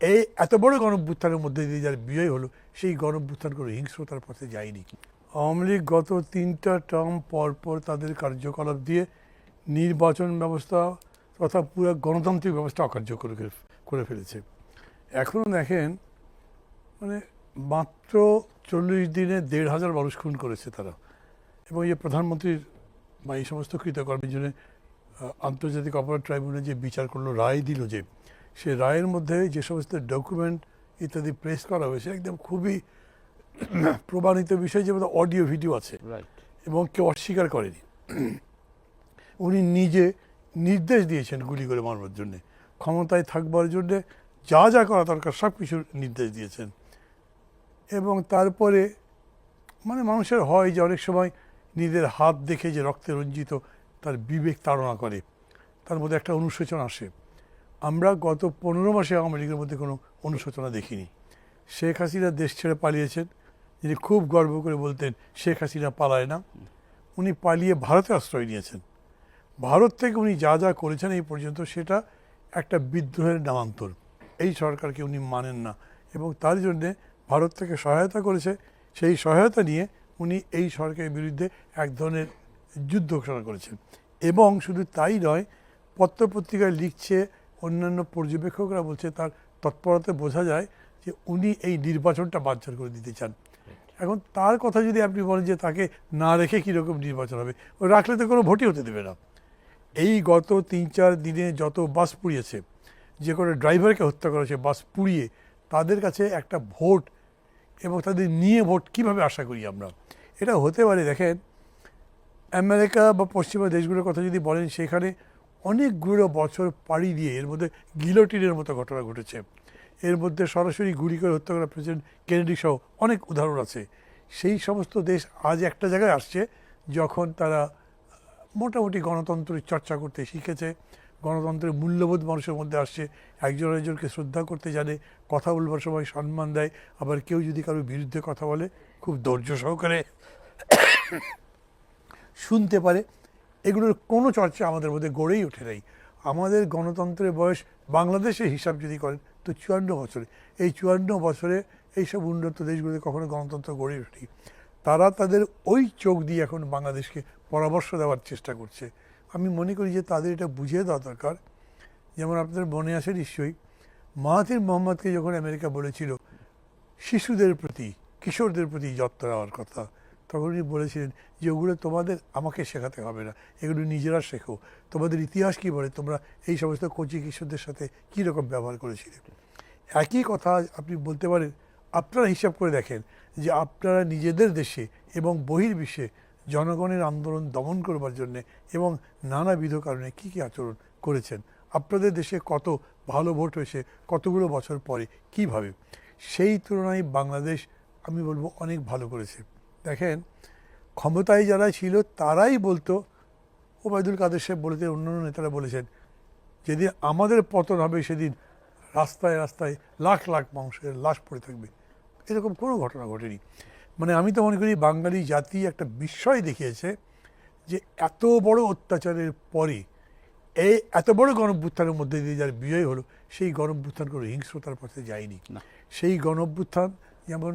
এই এত বড় গণভ্যুত্থানের মধ্যে দিয়ে যার বিজয় হলো, সেই গণভ্যুত্থান কোনো হিংস্রতার পথে যায়নি আওয়ামী লীগ গত তিনটা টার্ম পর পর তাদের কার্যকলাপ দিয়ে নির্বাচন ব্যবস্থা তথা পুরো গণতান্ত্রিক ব্যবস্থা অকার্যকর করে- ফেলেছে। এখনও দেখেন মানে মাত্র চল্লিশ দিনে দেড় হাজার মানুষ খুন করেছে তারা। এবং এই প্রধানমন্ত্রীর বা এই সমস্ত কৃতকর্মের জন্য আন্তর্জাতিক অপরাধ ট্রাইব্যুনাল যে বিচার করল, রায় দিল যে সে রায়ের মধ্যে যে সমস্ত ডকুমেন্ট ইত্যাদি প্রেস করা হয়েছে একদম খুবই প্রমাণিত বিষয় যে অডিও ভিডিও আছে। এবং কেউ অস্বীকার করেনি। উনি নিজে নির্দেশ দিয়েছেন গুলি করে মারবার জন্যে। ক্ষমতায় থাকবার জন্যে যা যা করা দরকার সব কিছুর নির্দেশ দিয়েছেন। এবং তারপরে মানে মানুষের হয় যে অনেক সময় নিজের হাত দেখে যে রক্তে রঞ্জিত তার বিবেক তাড়না করে। তার মধ্যে একটা অনুশোচনা আসে। আমরা গত পনেরো মাসে আওয়ামী লীগের মধ্যে কোনো অনুশোচনা দেখিনি। শেখ হাসিনা দেশ ছেড়ে পালিয়েছেন, যিনি খুব গর্ব করে বলতেন, শেখ হাসিনা পালায় না। উনি পালিয়ে ভারতে আশ্রয় নিয়েছেন। ভারত থেকে উনি যা যা করেছেন এই পর্যন্ত সেটা একটা বিদ্রোহের নামান্তর। এই সরকারকে উনি মানেন না এবং তার জন্যে ভারত থেকে সহায়তা করেছে। সেই সহায়তা নিয়ে উনি এই সরকারের বিরুদ্ধে এক ধরনের যুদ্ধ ঘোষণা করেছেন। এবং শুধু তাই নয়, পত্রপত্রিকায় লিখছে অন্যান্য পর্যবেক্ষকরা বলছে তার তৎপরতে বোঝা যায় যে উনি এই নির্বাচনটা বাঞ্চার করে দিতে চান। এখন তার কথা যদি আপনি বলেন যে তাকে না রেখে কীরকম নির্বাচন হবে, ও রাখলে তো কোনো ভোটই হতে দেবে না। এই গত তিন চার দিনে যত বাস পুড়িয়েছে, যে কোনো ড্রাইভারকে হত্যা করেছে বাস পুড়িয়ে তাদের কাছে একটা ভোট এবং তাদের নিয়ে ভোট কীভাবে আশা করি আমরা? এটা হতে পারে, দেখেন, আমেরিকা বা পশ্চিমা দেশগুলোর কথা যদি বলেন, সেখানে অনেকগুলো বছর পাড়ি দিয়ে এর মধ্যে গিলোটিনের মতো ঘটনা ঘটেছে। এর মধ্যে সরাসরি গুলি করে হত্যা করা প্রেসিডেন্ট কেনেডি সহ অনেক উদাহরণ আছে। সেই সমস্ত দেশ আজ একটা জায়গায় আসছে যখন তারা মোটামুটি গণতন্ত্রের চর্চা করতে শিখেছে। গণতন্ত্রের মূল্যবোধ মানুষের মধ্যে আসছে। একজন একজনকে শ্রদ্ধা করতে জানে, কথা বলবার সময় সম্মান দেয়। আবার কেউ যদি কারোর বিরুদ্ধে কথা বলে, খুব ধৈর্য সহকারে শুনতে পারে। এগুলোর কোনো চর্চা আমাদের মধ্যে গড়েই ওঠে নাই। আমাদের গণতন্ত্রের বয়স বাংলাদেশের হিসাব যদি করেন, তো চুয়ান্ন বছরে। এই চুয়ান্ন বছরে এইসব উন্নত দেশগুলোতে কখনো গণতন্ত্র গড়ে ওঠেনি। তারা তাদের ওই চোখ দিয়ে এখন বাংলাদেশকে পরামর্শ দেওয়ার চেষ্টা করছে। আমি মনে করি যে তাদের এটা বুঝিয়ে দেওয়া দরকার। যেমন আপনাদের মনে আছে নিশ্চয়ই মাহাতির মোহাম্মদকে যখন আমেরিকা বলেছিল, শিশুদের প্রতি, কিশোরদের প্রতি যত্ন নেওয়ার কথা তখন উনি বলেছিলেন যে ওগুলো তোমাদের, আমাকে শেখাতে হবে না। এগুলো নিজেরা শেখো। তোমাদের ইতিহাস কী বলে? তোমরা এই সমস্ত কচি কিশোরদের সাথে কী রকম ব্যবহার করেছিলে? একই কথা আপনি বলতে পারেন, আপনারা হিসাব করে দেখেন যে আপনারা নিজেদের দেশে এবং বহির্বিশ্বে জনগণের আন্দোলন দমন করবার জন্যে এবং নানাবিধ কারণে কী কী আচরণ করেছেন? আপনাদের দেশে কত ভালো ভোট হয়েছে, কতগুলো বছর পরে কীভাবে? সেই তুলনায় বাংলাদেশ, আমি বলব, অনেক ভালো করেছে। দেখেন ক্ষমতায় যারা ছিল তারাই বলতো ওবায়দুল কাদের সাহেব বলেছেন অন্য নেতারা বলেছেন যেদিন আমাদের পতন হবে সেদিন রাস্তায় রাস্তায় লাখ লাখ মানুষের লাশ পড়ে থাকবে। এরকম কোনো ঘটনা ঘটেনি। মানে আমি তো মনে করি বাঙালি জাতি একটা বিস্ময় দেখিয়েছে যে এত বড় অত্যাচারের পরে এই এত বড় গণভ্যুত্থানের মধ্যে দিয়ে যার বিজয় হলো সেই গণভ্যুত্থান কোনো হিংস্রতার পথে যায়নি। সেই গণভ্যুত্থান যেমন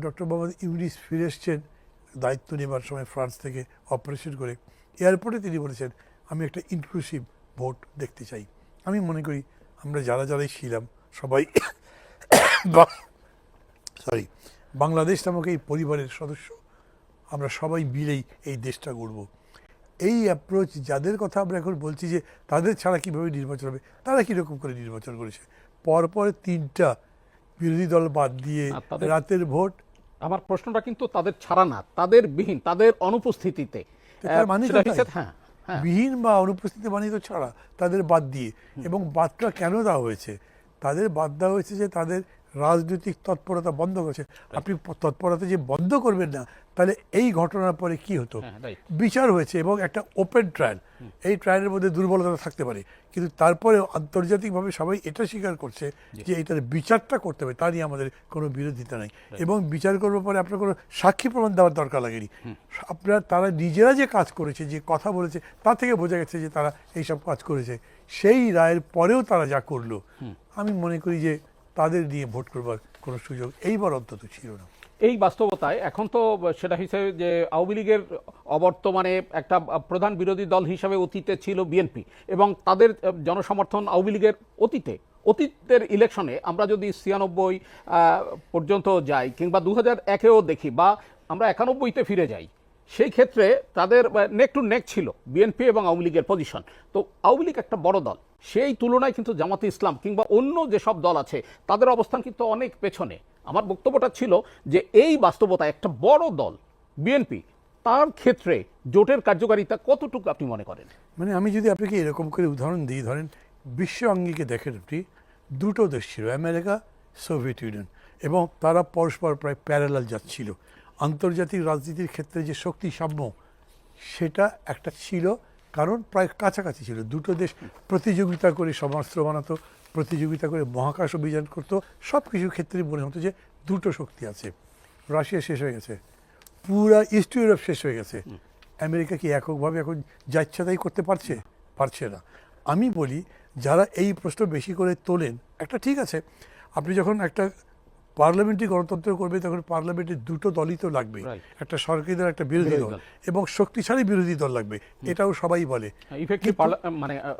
ডক্টর মোহাম্মদ ইউনিস ফিরে এসছেন, দায়িত্ব নেবার সময় ফ্রান্স থেকে অপারেশন করে। এয়ারপোর্টে তিনি বলেছেন, আমি একটা ইনক্লুসিভ ভোট দেখতে চাই। আমি মনে করি আমরা যারা যারাই ছিলাম, সবাই সরি বাংলাদেশ নামক এই পরিবারের সদস্য, আমরা সবাই মিলেই এই দেশটা গড়ব। এই অ্যাপ্রোচ যাদের কথা আমরা এখন বলছি যে, তাদের ছাড়া কীভাবে নির্বাচন হবে, তারা কীরকম করে নির্বাচন করেছে? পরপর তিনটা বিরোধী দল বাদ দিয়ে রাতের ভোট? আমার প্রশ্নটা কিন্তু তাদের ছাড়া না তাদের বিহীন তাদের অনুপস্থিতিতে। মানে হ্যাঁ হ্যাঁ। বিহীন বা অনুপস্থিতি মানে তো ছাড়া তাদের বাদ দিয়ে। এবং বাদটা কেন দেওয়া হয়েছে? তাদের বাদ দেওয়া হয়েছে যে তাদের রাজনৈতিক তৎপরতা বন্ধ করেছে। আপনি তৎপরতা যে বন্ধ করবেন না তাহলে এই ঘটনার পরে কি হতো? হ্যাঁ, বিচার হয়েছে এবং একটা ওপেন ট্রায়াল এই ট্রায়ালের মধ্যে দুর্বলতা থাকতে পারে। কিন্তু তারপরে আন্তর্জাতিকভাবে সবাই এটা স্বীকার করছে যে এটার বিচারটা করতে হবে তা নিয়ে আমাদের কোনো বিরোধিতা নাই। এবং বিচার করবার পরে আপনার কোনো সাক্ষী প্রমাণ দেওয়ার দরকার লাগেনি। আপনার তারা নিজেরা যে কাজ করেছে যে কথা বলেছে তা থেকে বোঝা গেছে যে তারা এইসব কাজ করেছে। সেই রায়ের পরেও তারা যা করল। আমি মনে করি যে তাদের নিয়ে ভোট করবার কোনো সুযোগ এইবার অন্তত ছিল না। এই বাস্তবতায় এখন তো সেটা হিসেবে যে আওয়ামী লীগের অবর্তমানে একটা প্রধান বিরোধী দল হিসাবে অতীতে ছিল বিএনপি এবং তাদের জনসমর্থন আওয়ামী লীগের অতীতে। অতীতের ইলেকশনে আমরা যদি ছিয়ানব্বই পর্যন্ত যাই কিংবা দু হাজার একেও দেখি বা আমরা একানব্বইতে ফিরে যাই সেই ক্ষেত্রে তাদের নেক টু নেক ছিল বিএনপি এবং আওয়ামী লীগের পজিশন তো আওয়ামী লীগ একটা বড় দল। সেই তুলনায় কিন্তু জামাতে ইসলাম কিংবা অন্য যেসব দল আছে, তাদের অবস্থান কিন্তু অনেক পেছনে। আমার বক্তব্যটা ছিল যে এই বাস্তবতা একটা বড় দল বিএনপি তার ক্ষেত্রে জোটের কার্যকারিতা কতটুকু আপনি মনে করেন? মানে আমি যদি আপনাকে এরকম করে উদাহরণ দিই, ধরেন বিশ্ব অঙ্গিকে দেখেন আপনি, দুটো দেশ ছিল, আমেরিকা, সোভিয়েত ইউনিয়ন এবং তারা পরস্পর প্রায় প্যারালাল যাচ্ছিল। আন্তর্জাতিক রাজনীতির ক্ষেত্রে যে শক্তি সাম্য সেটা একটা ছিল, কারণ প্রায় কাছাকাছি ছিল। দুটো দেশ প্রতিযোগিতা করে সমস্ত্র বানাতো প্রতিযোগিতা করে মহাকাশ অভিযান করতো সব কিছু ক্ষেত্রে মনে হতো যে দুটো শক্তি আছে। রাশিয়া শেষ হয়ে গেছে। পুরা ইস্ট ইউরোপ শেষ হয়ে গেছে। আমেরিকা কি এককভাবে এখন যা ইচ্ছা তাই করতে পারছে? পারছে না। আমি বলি, যারা এই প্রশ্ন বেশি করে তোলেন, একটা ঠিক আছে, আপনি যখন একটা পার্লামেন্টারি গণতন্ত্র করবে তখন পার্লামেন্টে দুটো দলই তো লাগবে। একটা সরকারি দল একটা বিরোধী দল। এবং শক্তিশালী বিরোধী দল লাগবে। এটাও সবাই বলে। মানে আহ,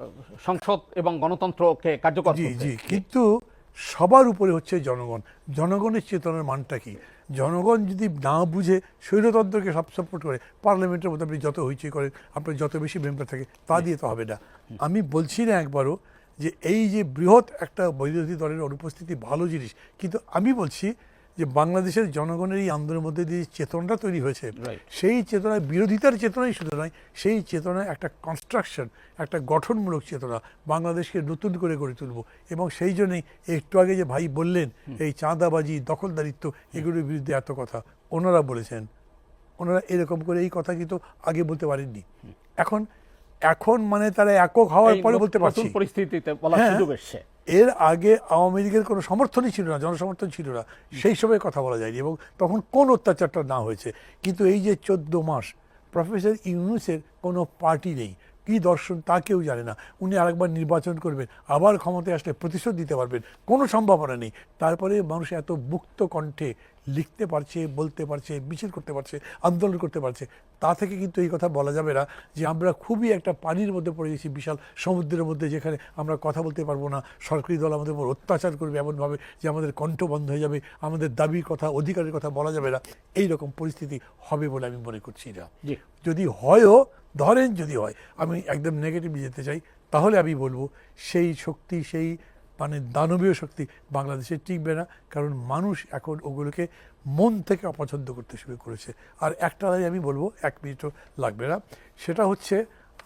সংসদ এবং গণতন্ত্রকে কার্যকর জি জি। কিন্তু সবার উপরে হচ্ছে জনগণ। জনগণের চেতনার মানটা কি? জনগণ যদি না বুঝে স্বৈরতন্ত্রকে সব সাপোর্ট করে পার্লামেন্টের মধ্যে আপনি যত হইচই করেন আপনার যত বেশি মেম্বার থাকে তা দিয়ে তো হবে না। আমি বলছি না একবারও যে এই যে বৃহৎ একটা বিরোধী দলের অনুপস্থিতি ভালো জিনিস কিন্তু আমি বলছি যে বাংলাদেশের জনগণের এই আন্দোলনের মধ্যে দিয়ে যে চেতনাটা তৈরি হয়েছে সেই চেতনায় বিরোধিতার চেতনাই শুধু নয় সেই চেতনায় একটা কনস্ট্রাকশন একটা গঠনমূলক চেতনা বাংলাদেশকে নতুন করে গড়ে তুলব। এবং সেই জন্যই একটু আগে যে ভাই বললেন এই চাঁদাবাজি দখলদারিত্ব এগুলোর বিরুদ্ধে এত কথা। ওনারা বলেছেন ওনারা এরকম করে এই কথা কিন্তু আগে বলতে পারেননি। এখন এখন মানে তারা একক হওয়ার পরে বলতে পারছি। পরিস্থিতিতে হ্যাঁ। সুযোগ এসছে। এর আগে আওয়ামী লীগের কোনো সমর্থনই ছিল না জনসমর্থন ছিল না। সেই সময় কথা বলা যায়নি এবং তখন কোন অত্যাচারটা না হয়েছে। কিন্তু এই যে চোদ্দ মাস প্রফেসর ইউনুসের কোনো পার্টি নেই কি দর্শন তা কেউ জানে না। উনি আরেকবার নির্বাচন করবেন আবার ক্ষমতায় আসলে প্রতিশোধ দিতে পারবেন কোনো সম্ভাবনা নেই। তারপরে মানুষ এত মুক্ত কণ্ঠে লিখতে পারছে বলতে পারছে মিছিল করতে পারছে আন্দোলন করতে পারছে তা থেকে কিন্তু এই কথা বলা যাবে না যে আমরা খুবই একটা পানির মধ্যে পড়ে গেছি বিশাল সমুদ্রের মধ্যে যেখানে আমরা কথা বলতে পারব না সরকারি দল আমাদের উপর অত্যাচার করবে এমনভাবে যে আমাদের কণ্ঠ বন্ধ হয়ে যাবে আমাদের দাবির কথা অধিকারের কথা বলা যাবে না। এই রকম পরিস্থিতি হবে বলে আমি মনে করছি না যদি হয়ও ধরেন যদি হয় আমি একদম নেগেটিভ যেতে চাই তাহলে আমি বলব সেই শক্তি সেই মানে দানবীয় শক্তি বাংলাদেশে টিকবে না কারণ মানুষ এখন ওগুলোকে মন থেকে অপছন্দ করতে শুরু করেছে। আর একটা লাই আমি বলব এক মিনিটও লাগবে না সেটা হচ্ছে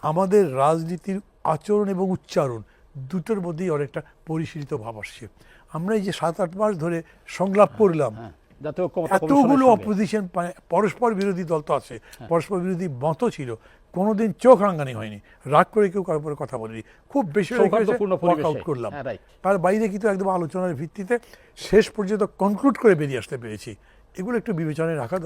আমাদের রাজনীতির আচরণ এবং উচ্চারণ দুটোর মধ্যেই অনেকটা পরিশীলিত ভাব আসছে। আমরা এই যে সাত আট মাস ধরে সংলাপ করলাম হ্যাঁ এতগুলো। অপোজিশন পরস্পর বিরোধী দল তো আছে পরস্পর বিরোধী মত ছিল কোনোদিন চোখ রাঙ্গানি হয়নি। রাগ করে কেউ কারোর উপরে কথা বলেনি। খুব বেশি আউট করলাম। হ্যাঁ, তার বাইরে কিন্তু একদম আলোচনার ভিত্তিতে শেষ পর্যন্ত কনক্লুড করে বেরিয়ে আসতে পেরেছি। এগুলো একটু বিবেচনায় রাখা